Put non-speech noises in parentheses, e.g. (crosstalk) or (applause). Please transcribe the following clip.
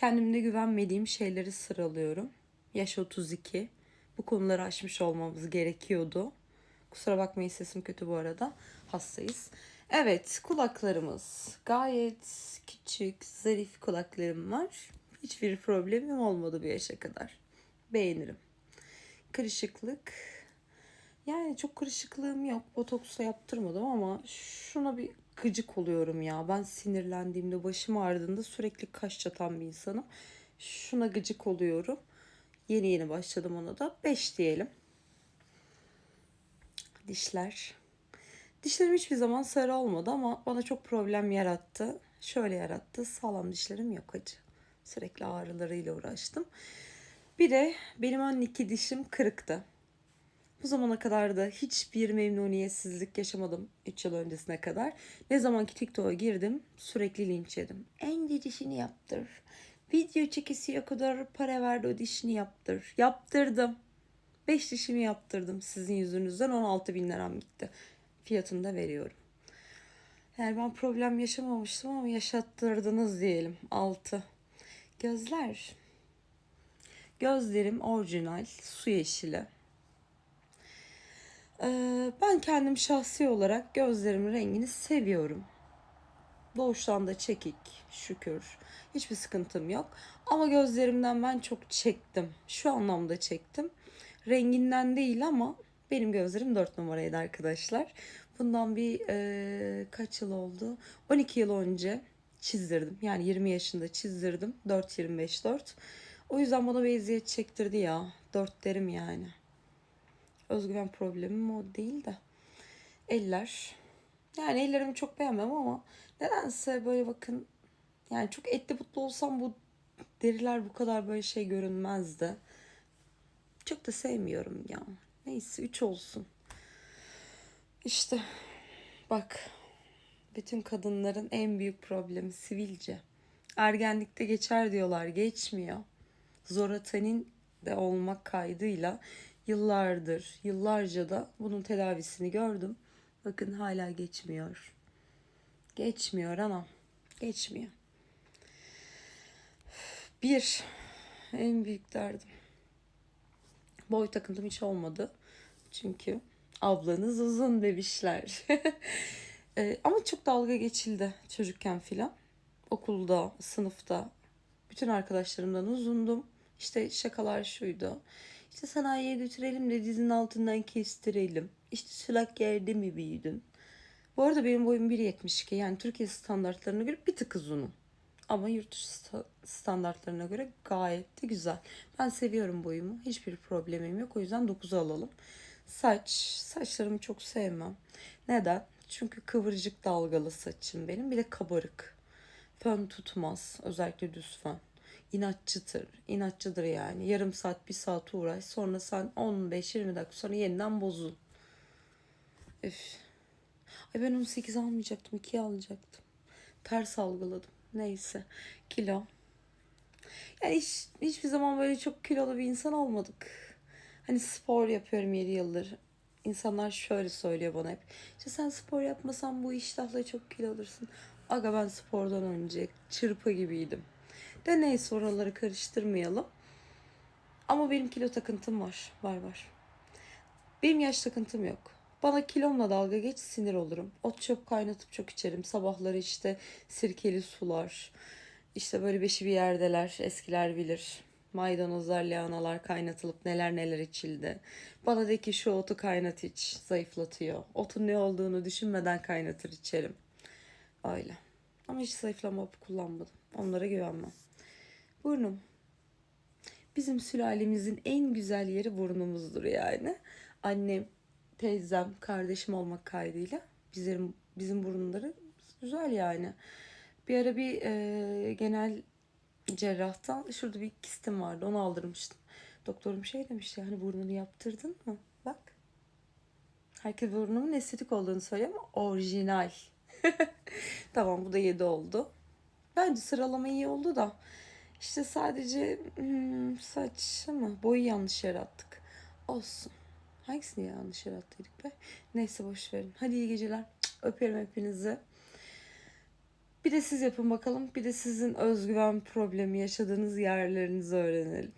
Kendimde güvenmediğim şeyleri sıralıyorum. Yaş 32. Bu konuları aşmış olmamız gerekiyordu. Kusura bakmayın sesim kötü bu arada. Hastayız. Evet kulaklarımız gayet küçük, zarif kulaklarım var. Hiçbir problemim olmadı bu yaşa kadar. Beğenirim. Kırışıklık. Yani çok kırışıklığım yok. Botoksla yaptırmadım ama şuna bir gıcık oluyorum ya. Ben sinirlendiğimde, başım ağrıdığında sürekli kaş çatan bir insanım. Şuna gıcık oluyorum. Yeni yeni başladım ona da. 5 diyelim. Dişler. Dişlerim hiçbir zaman sarı olmadı ama bana çok problem yarattı. Şöyle yarattı. Sağlam dişlerim yok acı. Sürekli ağrılarıyla uğraştım. Bir de benim ön iki dişim kırıktı. Bu zamana kadar da hiçbir memnuniyetsizlik yaşamadım 3 yıl öncesine kadar. Ne zaman ki TikTok'a girdim sürekli linç yedim. En dişini yaptır. Video çekisiye kadar para verdi o dişini yaptır. Yaptırdım. 5 dişimi yaptırdım sizin yüzünüzden 16 bin liram gitti. Fiyatını da veriyorum. Yani ben problem yaşamamıştım ama yaşattırdınız diyelim. 6. Gözler. Gözlerim orijinal su yeşili. Ee, ben kendim şahsi olarak gözlerimin rengini seviyorum. Doğuştan da çekik şükür. Hiçbir sıkıntım yok. Ama gözlerimden ben çok çektim. Şu anlamda çektim. Renginden değil ama benim gözlerim 4 numaraydı arkadaşlar. Bundan bir e, kaç yıl oldu? 12 yıl önce çizdirdim. Yani 20 yaşında çizdirdim. 4-25-4. O yüzden bana bir eziyet çektirdi ya. 4 derim yani. Özgüven problemim o değil de. Eller. Yani ellerimi çok beğenmem ama nedense böyle bakın yani çok etli butlu olsam bu deriler bu kadar böyle şey görünmezdi. Çok da sevmiyorum ya. Neyse 3 olsun. İşte bak bütün kadınların en büyük problemi sivilce. Ergenlikte geçer diyorlar geçmiyor. Zoratanin de olmak kaydıyla yıllardır, yıllarca da bunun tedavisini gördüm. Bakın hala geçmiyor. Geçmiyor anam. Geçmiyor. Bir, en büyük derdim. Boy takıntım hiç olmadı. Çünkü ablanız uzun bebişler. (laughs) e, ama çok dalga geçildi çocukken filan. Okulda, sınıfta. Bütün arkadaşlarımdan uzundum. İşte şakalar şuydu. İşte sanayiye götürelim de dizin altından kestirelim. İşte sülak yerde mi büyüdün? Bu arada benim boyum 1.72 yani Türkiye standartlarına göre bir tık uzunum. Ama yurt dışı standartlarına göre gayet de güzel. Ben seviyorum boyumu. Hiçbir problemim yok. O yüzden 9'u alalım. Saç. Saçlarımı çok sevmem. Neden? Çünkü kıvırcık dalgalı saçım benim. Bir de kabarık. Fön tutmaz. Özellikle düz fön. İnatçıdır. İnatçıdır yani. Yarım saat, bir saat uğraş. Sonra sen 15-20 dakika sonra yeniden bozul. Üf. Ay ben 18 almayacaktım. 2 alacaktım. Ters algıladım. Neyse. Kilo. Yani hiç, hiçbir zaman böyle çok kilolu bir insan olmadık. Hani spor yapıyorum 7 yıldır. İnsanlar şöyle söylüyor bana hep. İşte sen spor yapmasan bu iştahla çok kilo alırsın. Aga ben spordan önce çırpı gibiydim. De neyse oraları karıştırmayalım. Ama benim kilo takıntım var. Var var. Benim yaş takıntım yok. Bana kilomla dalga geç sinir olurum. Ot çöp kaynatıp çok içerim. Sabahları işte sirkeli sular. İşte böyle beşi bir yerdeler. Eskiler bilir. Maydanozlar, lahanalar kaynatılıp neler neler içildi. Bana de ki şu otu kaynat iç. Zayıflatıyor. Otun ne olduğunu düşünmeden kaynatır içerim. Öyle. Ama hiç zayıflama hapı kullanmadım. Onlara güvenmem. Burnum. Bizim sülalemizin en güzel yeri burnumuzdur yani. Annem, teyzem, kardeşim olmak kaydıyla bizim bizim burunları güzel yani. Bir ara bir e, genel cerrahtan şurada bir kistim vardı onu aldırmıştım. Doktorum şey demiş yani burnunu yaptırdın mı? Bak. Herkes burnumun estetik olduğunu söylüyor ama orijinal. (laughs) tamam bu da 7 oldu. Bence sıralama iyi oldu da işte sadece hmm, saç ama boyu yanlış yarattık. Olsun. Hangisini yanlış yarattıydık be? Neyse boş verin. Hadi iyi geceler. Öperim hepinizi. Bir de siz yapın bakalım. Bir de sizin özgüven problemi yaşadığınız yerlerinizi öğrenelim.